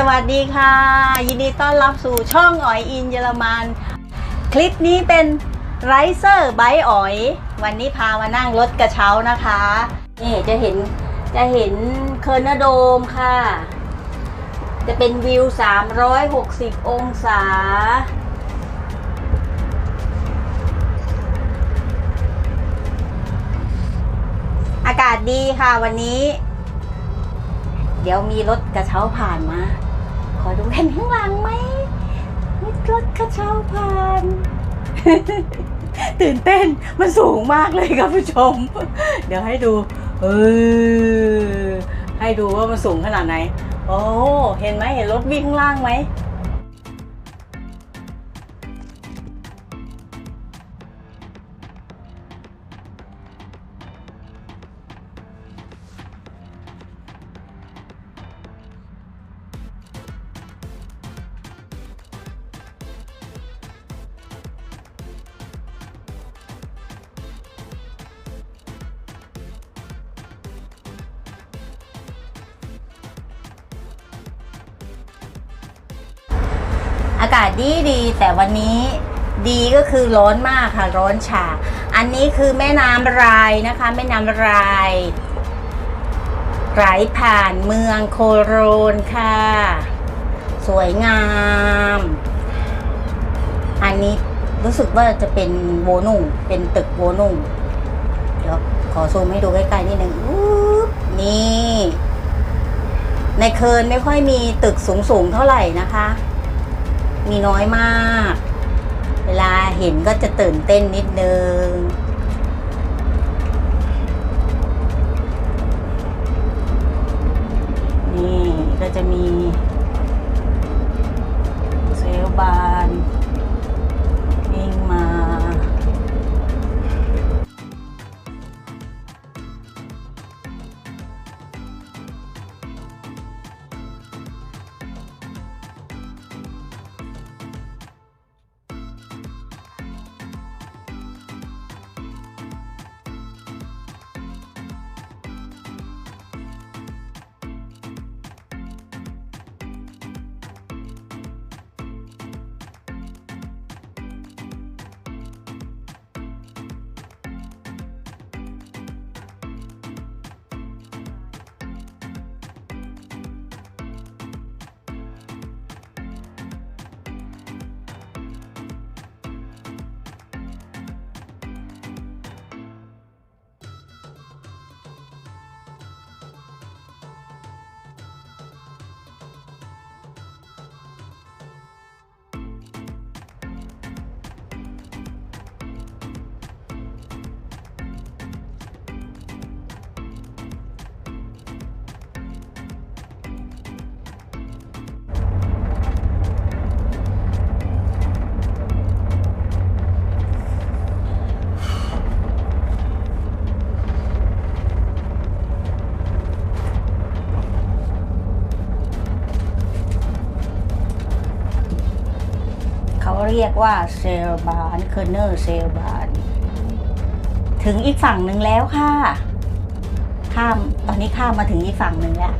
สวัสดีค่ะ ยินดีต้อนรับสู่ช่องอ๋อยอินเยอรมัน คลิปนี้เป็นไรเซอร์ไบอ๋อย วันนี้พามานั่งรถกระเช้านะคะนี่จะเห็นจะเห็นเคอร์นโดมค่ะ จะเป็นวิว 360 องศา อากาศดีค่ะวันนี้ เดี๋ยวมีรถกระเช้าผ่านมา อดูเห็นข้างหลังไหมนี่รถกระเช้าผ่าน ตื่นเต้นมันสูงมากเลยครับผู้ชม เดี๋ยวให้ดู เออให้ดูว่ามันสูงขนาดไหน โอ้ เห็นไหมเห็นรถวิ่งข้างล่างไหม อากาศดีดีแต่วันนี้ดีก็คือร้อนมากค่ะร้อนฉาอันนี้คือแม่น้ำรายนะคะ แม่น้ำรายไหลผ่านเมืองโคโรนค่ะ สวยงาม อันนี้รู้สึกว่าจะเป็นโวนุ่ง เป็นตึกโวนุ่ง เดี๋ยวขอซูมให้ดูใกล้ๆนิดนึงนี่ ในเคิร์นไม่ค่อยมีตึกสูงๆเท่าไหร่นะคะ มีน้อยมาก เวลาเห็นก็จะตื่นเต้นนิดนึง รียกว่าเซลบานเคอร์เนอร์เซลบานถึงอีกฝั่งหนึ่งแล้วค่ะ ข้ามตอนนี้ข้ามมาถึงอีกฝั่งหนึ่งแล้ว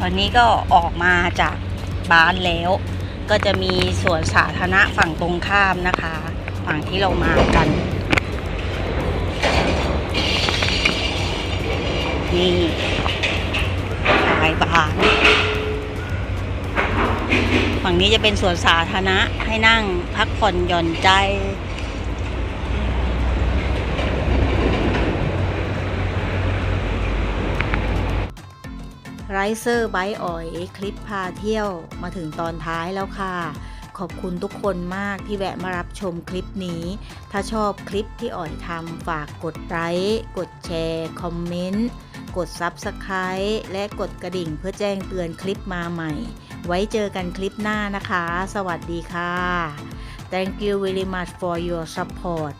ตอนนี้ก็ออกมาจากบ้านแล้ว ก็จะมีสวนสาธารณะฝั่งตรงข้ามนะคะ ฝั่งที่เรามากันนี่ปลายบ้าน ฝั่งนี้จะเป็นสวนสาธารณะให้นั่งพักผ่อนหย่อนใจไรเซอร์ไบอ๋อยคลิปพาเที่ยวมาถึงตอนท้ายแล้วค่ะ ขอบคุณทุกคนมากที่แวะมารับชมคลิปนี้ ถ้าชอบคลิปที่อ๋อยทำฝากกดไลค์กดแชร์ คอมเมนต์ กด Subscribe และกดกระดิ่งเพื่อแจ้งเตือนคลิปมาใหม่ ไว้เจอกันคลิปหน้านะคะ สวัสดีค่ะ Thank you very much for your support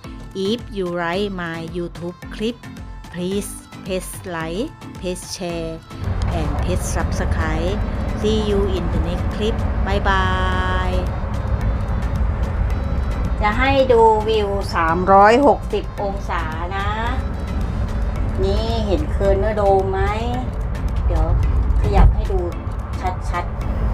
If you like my YouTube clip please press like press share and press subscribe see you in the next clip bye bye จะให้ดูวิว 360 องศา นี่เห็นเคิร์นเนอร์โดมไหม เดี๋ยวขยับให้ดูชัดๆ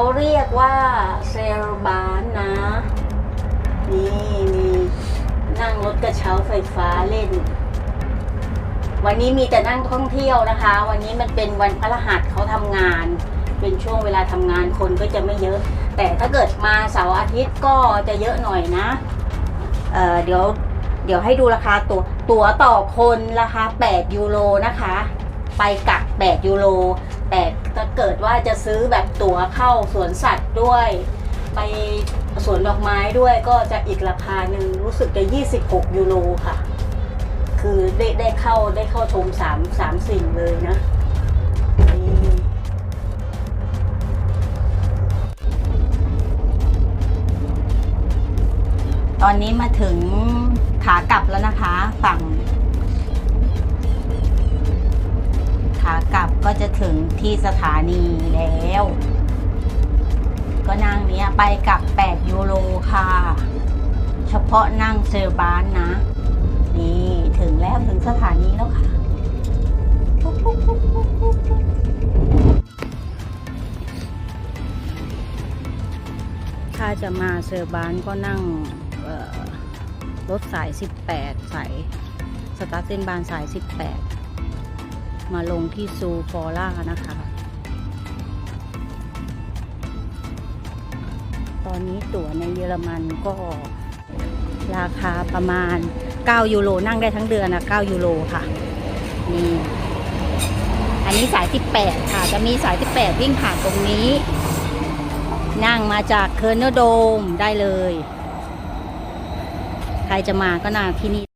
เขาเรียกว่าเซลบานนะ นี่มีนั่งรถกระเช้าไฟฟ้าเล่น วันนี้มีแต่นั่งท่องเที่ยวนะคะ วันนี้มันเป็นวันพฤหัสเขาทำงาน เป็นช่วงเวลาทำงานคนก็จะไม่เยอะ แต่ถ้าเกิดมาเสาร์อาทิตย์ก็จะเยอะหน่อยนะเเดี๋ยวเดี๋ยวให้ดูราคาตัวตั๋วต่อคนราคา 8 ยูโรนะคะ ไปกลับ 8 ยูโร แต่ถ้าเกิดว่าจะซื้อแบบตั๋วเข้าสวนสัตว์ด้วย ไปสวนดอกไม้ด้วยก็จะอีกราคาหนึ่งรู้สึกจะ 26 ยูโรค่ะ คือได้ได้เข้าได้เข้าชมสามสามสิ่งเลยนะตอนนี้มาถึงขากลับแล้วนะคะ ฝั่ง จะถึงที่สถานีแล้ว ก็นั่งเนี้ยไปกับ 8 ยูโรค่ะ เฉพาะนั่งเซอร์บานนะ นี่ถึงแล้วถึงสถานีแล้วค่ะถ้าจะมาเซอร์บานก็นั่งรถสาย 18 สายสตาร์เทนบานสาย 18 มาลงที่ซูฟอร่านะคะ ตอนนี้ตั๋วในเยอรมันก็ราคาประมาณ 9 ยูโรนั่งได้ทั้งเดือนนะ9ยูโรค่ะ นี่ อันนี้สาย 18 ค่ะ จะมีสาย 18 วิ่งผ่านตรงนี้ นั่งมาจากเคิร์เนอร์โดมได้เลย ใครจะมาก็นาที่นี่